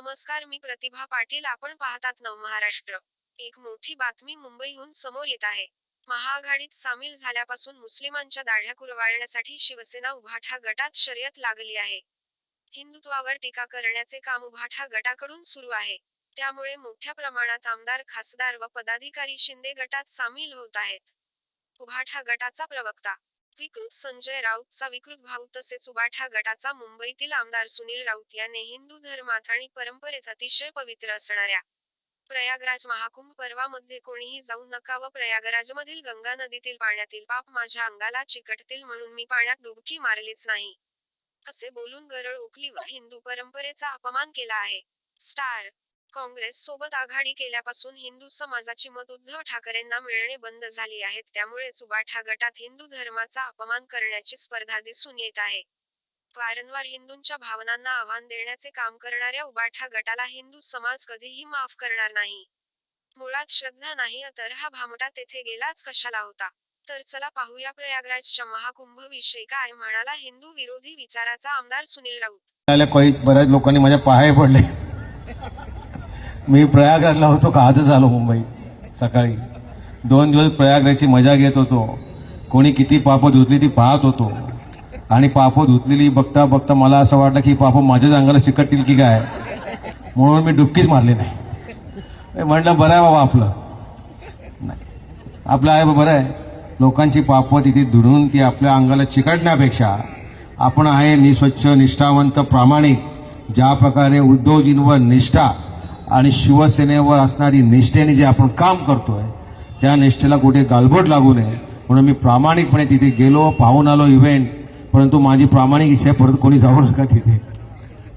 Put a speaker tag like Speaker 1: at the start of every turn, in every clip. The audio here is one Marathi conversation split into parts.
Speaker 1: नमस्कार मी प्रतिभा पाटील. आपण पाहतात नवमहाराष्ट्र एक मोठी बातमी मुंबईहून समोर येत आहे. महाआघाडीत सामील झाल्यापासून मुस्लिमांच्या दाढ्या कुरवाळण्यासाठी शिवसेना उभाठा गटात शर्यत लागली आहे. हिंदुत्वावर टीका करण्याचे काम उभाठा गटाकडून सुरू आहे. त्यामुळे मोठ्या प्रमाणात आमदार खासदार व पदाधिकारी शिंदे गटात सामील होत आहेत. उभाठा गटाचा प्रवक्ता विकृत संजय राऊतचा विकृत भाऊ तसेच उबाठा गटाचा मुंबईतील आमदार सुनील राऊत याने हिंदू धर्मात आणि परंपरेत अतिशय पवित्र असणाऱ्या प्रयागराज महाकुंभ पर्वामध्ये कोणीही जाऊ नका व प्रयागराजमधील गंगा नदीतील पाण्यातील पाप माझ्या अंगाला चिकटतील म्हणून मी पाण्यात डुबकी मारलीच नाही. असे बोलून गरळ उकली व हिंदू परंपरेचा अपमान केला आहे. स्टार काँग्रेस सोबत आघाडी केल्यापासून हिंदू समाजाची मत उद्धव ठाकरेंना मिळणे बंद झाली आहेत. त्यामुळेच उबाठा गटात हिंदू धर्माचा अपमान करण्याची स्पर्धा दिसून येत आहे. वारंवार हिंदूंच्या भावनांना आव्हान देण्याचे काम करणाऱ्या उबाठा गटाला हिंदू समाज कधीही माफ करणार नाही. मुळात श्रद्धा नाही तर हा भामटा तेथे गेलाच कशाला होता? तर चला पाहूया प्रयागराजच्या महाकुंभ विषयी काय म्हणाला हिंदू विरोधी विचाराचा आमदार सुनील राऊत.
Speaker 2: आल्या काही बऱ्याच लोकांनी माझ्या पाय पडले. मी प्रयागराजला होतो का? आजच आलो मुंबई सकाळी. दोन दिवस प्रयागराजची मजा घेत होतो. कोणी किती पापं धुतली ती पाहत होतो. आणि पापं धुतलेली बघता बघता मला असं वाटलं की पापं माझ्याच अंगाला चिकटतील की काय? म्हणून मी डुबकीच मारली नाही. मी म्हटलं बरं आहे बाबा आपलं. नाही. आपलं आहे बरं आहे. लोकांची पापं तिथे धुडून ती आपल्या अंगाला चिकटण्यापेक्षा आपण आहे निस्वच्छ निष्ठावंत प्रामाणिक ज्या प्रकारे उद्धवजींवर निष्ठा आणि शिवसेनेवर असणारी निष्ठेने जे आपण काम करतोय त्या निष्ठेला कुठे गालबोट लागू नये. म्हणून मी प्रामाणिकपणे तिथे गेलो पाहून आलो इव्हेंट. परंतु माझी प्रामाणिक इच्छा परत कोणी जाऊ नका तिथे.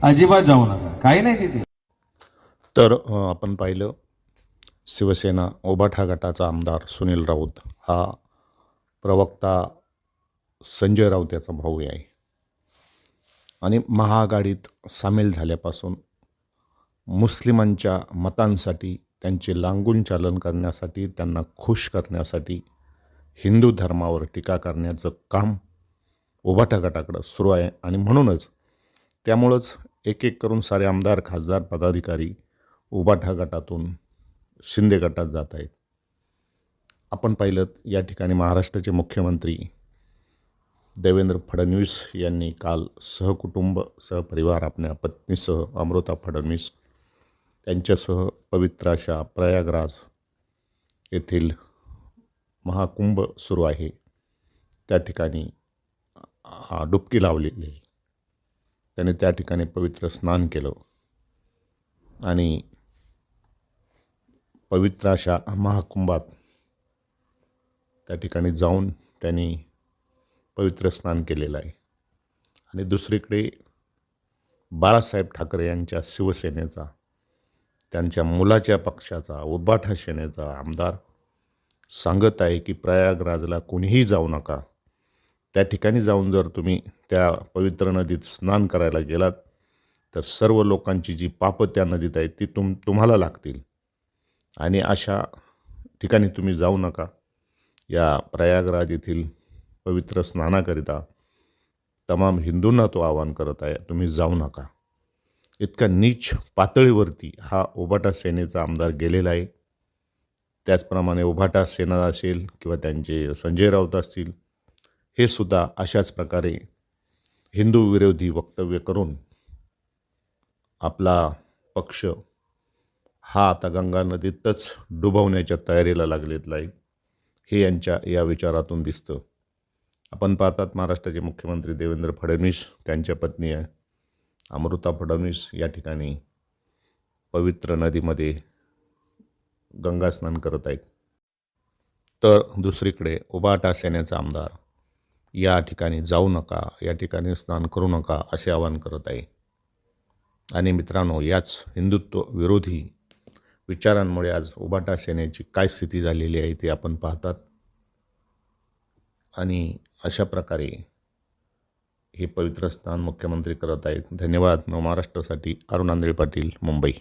Speaker 2: अजिबात जाऊ नका. काही नाही तिथे.
Speaker 3: तर आपण पाहिलं शिवसेना ओबाठा गटाचा आमदार सुनील राऊत हा प्रवक्ता संजय राऊत याचा भाऊ आहे. आणि महाआघाडीत सामील झाल्यापासून मुस्लिमांच्या मतांसाठी त्यांचे लांगून चालन करण्यासाठी त्यांना खुश करण्यासाठी हिंदू धर्मावर टीका करण्याचं काम उभाटा गटाकडं सुरू आहे. आणि म्हणूनच त्यामुळंच एक एक करून सारे आमदार खासदार पदाधिकारी उबाठा गटातून शिंदे गटात जात आहेत. आपण पाहिलं या ठिकाणी महाराष्ट्राचे मुख्यमंत्री देवेंद्र फडणवीस यांनी काल सहकुटुंब सहपरिवार आपल्या पत्नीसह अमृता फडणवीस त्यांच्यासह पवित्र अशा प्रयागराज येथील महाकुंभ सुरू आहे. त्या ठिकाणी डुबकी लावलेली आहे. त्याने त्या ठिकाणी पवित्र स्नान केलं आणि पवित्र अशा महाकुंभात त्या ठिकाणी जाऊन त्यांनी पवित्र स्नान केलेलं आहे. आणि दुसरीकडे बाळासाहेब ठाकरे यांच्या शिवसेनेचा त्यांच्या मुलाच्या पक्षाचा उद्भाठा सेनेचा आमदार सांगत आहे की प्रयागराजला कोणीही जाऊ नका. त्या ठिकाणी जाऊन जर तुम्ही त्या पवित्र नदीत स्नान करायला गेलात तर सर्व लोकांची जी पापं त्या नदीत आहेत ती तुम तुम्हाला लागतील. आणि अशा ठिकाणी तुम्ही जाऊ नका. या प्रयागराज येथील पवित्र स्नानाकरिता तमाम हिंदूंना तो आवाहन करत आहे तुम्ही जाऊ नका. इतका नीच पातळीवरती हा ओबाटा सेनेचा आमदार गेलेला आहे. त्याचप्रमाणे ओबाटा सेना असेल किंवा त्यांचे संजय राऊत असतील हे सुद्धा अशाच प्रकारे हिंदू विरोधी वक्तव्य करून आपला पक्ष हा आता गंगा नदीतच डुबवण्याच्या तयारीला लागलेला आहे. हे यांच्या या विचारातून दिसतं. आपण पाहतात महाराष्ट्राचे मुख्यमंत्री देवेंद्र फडणवीस त्यांच्या पत्नी आहे. अमृता फडणवीस या ठिकाणी पवित्र नदीमध्ये गंगा स्नान करत आहेत. तर दुसरीकडे उबाटा सेनेचा आमदार या ठिकाणी जाऊ नका या ठिकाणी स्नान करू नका असे आवाहन करत आहे. आणि मित्रांनो याच हिंदुत्व विरोधी विचारांमुळे आज उबाटा सेनेची काय स्थिती झालेली आहे ते आपण पाहतात. आणि अशा प्रकारे हे पवित्र स्थान मुख्यमंत्री करत आहेत. धन्यवाद. नव महाराष्ट्रासाठी अरुण आंधळे पाटील मुंबई.